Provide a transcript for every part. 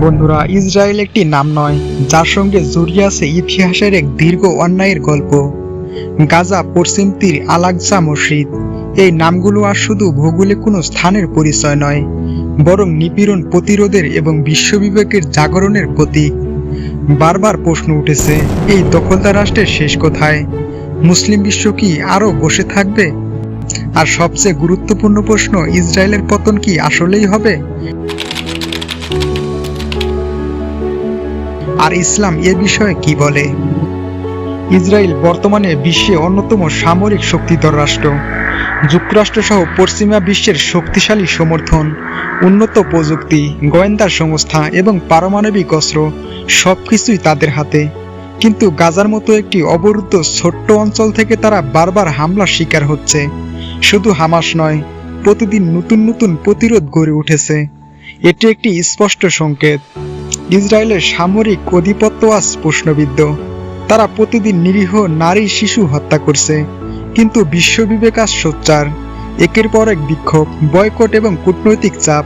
বন্ধুরা, ইসরায়েল একটি নাম নয়, যার সঙ্গে জড়িয়ে আছে ইতিহাসের এক দীর্ঘ অন্যায়ের গল্প। গাজা পশ্চিম তীর আলাকজা মসজিদ। এই নামগুলো আর শুধু ভৌগোলিক কোনো স্থানের পরিচয় নয়, বরং নিপীড়ন প্রতিরোধের এবং বিশ্ববিবেকের জাগরণের প্রতীক। বারবার প্রশ্ন উঠেছে, এই দখলদার রাষ্ট্রের শেষ কোথায়? মুসলিম বিশ্ব কি আরও বসে থাকবে? আর সবচেয়ে গুরুত্বপূর্ণ প্রশ্ন, ইসরায়েলের পতন কি আসলেই হবে? আর ইসলাম এ বিষয়ে কি বলে? ইসরায়েল বর্তমানে বিশ্বে অন্যতম সামরিক শক্তিধর রাষ্ট্র। যুক্তরাষ্ট্র সহ পশ্চিমা বিশ্বের শক্তিশালী সমর্থন, উন্নত প্রযুক্তি, গোয়েন্দা সংস্থা এবং পারমাণবিক অস্ত্র সবকিছুই তাদের হাতে। কিন্তু গাজার মতো একটি অবরুদ্ধ ছোট্ট অঞ্চল থেকে তারা বারবার হামলার শিকার হচ্ছে। শুধু হামাস নয়, প্রতিদিন নতুন নতুন প্রতিরোধ গড়ে উঠেছে। এটি একটি স্পষ্ট সংকেত। ইসরায়েলের সামরিক আধিপত্য আজ প্রশ্নবিদ্ধ। তারা প্রতিদিন নিরীহ নারী শিশু হত্যা করছে, কিন্তু বিশ্ববিবেক আজ সোচ্চার। একের পর এক বিক্ষোভ, বয়কট এবং কূটনৈতিক চাপ,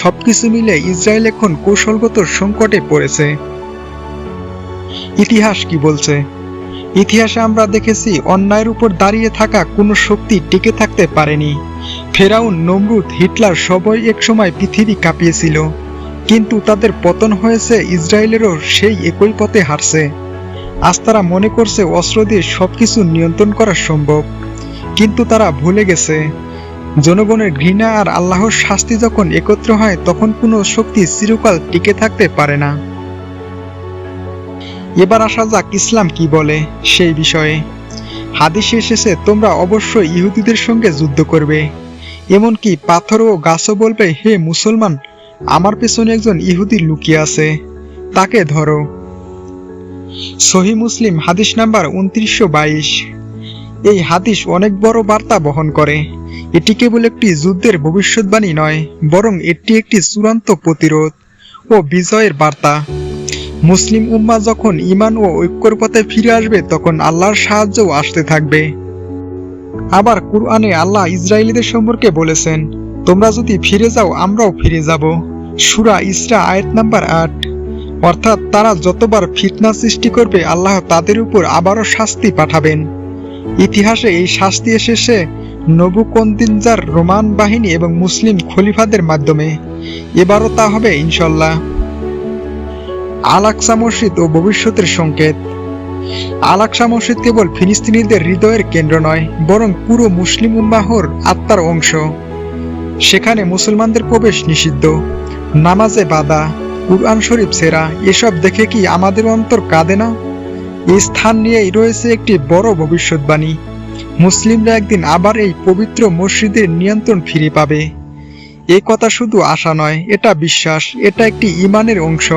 সবকিছু মিলে ইসরায়েল এখন কৌশলগত সংকটে পড়েছে। ইতিহাস কি বলছে? ইতিহাসে আমরা দেখেছি, অন্যায়ের উপর দাঁড়িয়ে থাকা কোনো শক্তি টিকে থাকতে পারেনি। ফেরাউন, নমরুদ, হিটলার সবাই একসময় পৃথিবী কাঁপিয়েছিল। কিন্তু তাদের পতন হয়েছে ইসরায়েলেরও সেই একই পথে হারছে আজ তারা মনে করছে অস্ত্র দিয়ে সবকিছু নিয়ন্ত্রণ করা সম্ভব, কিন্তু তারা ভুলে গেছে। জনগণের ঘৃণা আর আল্লাহর শাস্তি যখন একত্র হয়, তখন কোনো শক্তি চিরকাল টিকে থাকতে পারে না। এবার আসা যাক ইসলাম কি বলে সেই বিষয়ে। হাদিসে এসেছে, তোমরা অবশ্যই ইহুদিদের সঙ্গে যুদ্ধ করবে। এমনকি পাথর ও গাছও বলবে, হে মুসলমান আমার পেছনে একজন ইহুদি লুকিয়ে আছে। তাকে ধরো। সহি মুসলিম হাদিস নাম্বার উনত্রিশশো বাইশ। এই হাদিস অনেক বড় বার্তা বহন করে। এটি কেবল একটি যুদ্ধের ভবিষ্যৎবাণী নয়, বরং এটি একটি চূড়ান্ত প্রতিরোধ ও বিজয়ের বার্তা। মুসলিম উম্মা যখন ইমান ও ঐক্যর পথে ফিরে আসবে, তখন আল্লাহর সাহায্যও আসতে থাকবে। আবার কুরআনে আল্লাহ ইসরায়েলিদের সম্পর্কে বলেছেন, তোমরা যদি ফিরে যাও, আমরাও ফিরে যাব। সুরা ইসরা আয়াত নাম্বার আট। অর্থাৎ তারা যতবার ফিতনা সৃষ্টি করবে, আল্লাহ তাদের উপর আবারও শাস্তি পাঠাবেন। ইতিহাসে এই শাস্তি এসেছে নবুকন্দিনজার রোমান বাহিনী এবং মুসলিম খলিফাদের মাধ্যমে। এবারও তা হবে ইনশাল্লাহ আলাকসা মসজিদ ও ভবিষ্যতের সংকেত। আলাকসা মসজিদ কেবল ফিলিস্তিনিদের হৃদয়ের কেন্দ্র নয়, বরং পুরো মুসলিম উম্মাহর আত্মার অংশ। সেখানে মুসলমানদের প্রবেশ নিষিদ্ধ। নামাজে বাধা, কুরআন শরীফ সেরা এসব দেখে কি আমাদের অন্তর কাঁদে না? এই স্থান নিয়েই রয়েছে একটি বড় ভবিষ্যৎবাণী। মুসলিমরা একদিন আবার এই পবিত্র মসজিদের নিয়ন্ত্রণ ফিরে পাবে। এই কথা শুধু আশা নয়, এটা বিশ্বাস, এটা একটি ইমানের অংশ।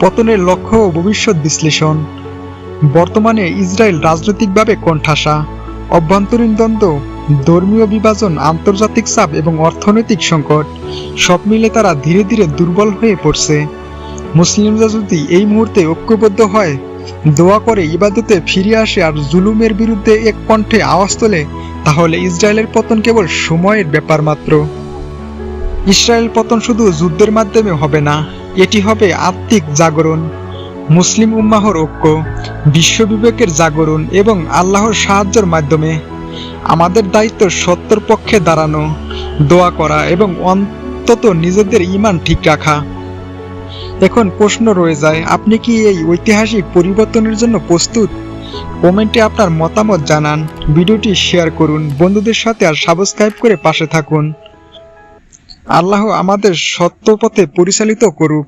পতনের লক্ষ্য ও ভবিষ্যৎ বিশ্লেষণ। বর্তমানে ইসরায়েল রাজনৈতিকভাবে কোণঠাসা, অভ্যন্তরীণ দ্বন্দ্ব ধর্মীয় বিভাজন, আন্তর্জাতিক চাপ এবং অর্থনৈতিক সংকট, সব মিলে তারা ধীরে ধীরে দুর্বল হয়ে পড়ছে। মুসলিমরা যদি এই মুহূর্তে ঐক্যবদ্ধ হয়, দোয়া করে ইবাদতে ফিরে আসে আর জুলুমের বিরুদ্ধে এক কণ্ঠে আওয়াজ তোলে, তাহলে ইসরায়েলের পতন কেবল সময়ের ব্যাপার মাত্র। ইসরায়েল পতন শুধু যুদ্ধের মাধ্যমে হবে না, এটি হবে আত্মিক জাগরণ। মুসলিম উম্মাহর ঐক্য বিশ্ববিবেকের জাগরণ এবং আল্লাহর সাহায্যের মাধ্যমে। আমাদের দায়িত্ব সত্যর পক্ষে দাঁড়ানো, দোয়া করা এবং অন্তত নিজেদের ইমান ঠিক রাখা। এখন প্রশ্ন রয়ে যায়, আপনি কি এই ঐতিহাসিক পরিবর্তনের জন্য প্রস্তুত? কমেন্টে আপনার মতামত জানান, ভিডিওটি শেয়ার করুন, বন্ধুদের সাথে আর সাবস্ক্রাইব করে পাশে থাকুন। আল্লাহ আমাদের সত্য পথে পরিচালিত করুক।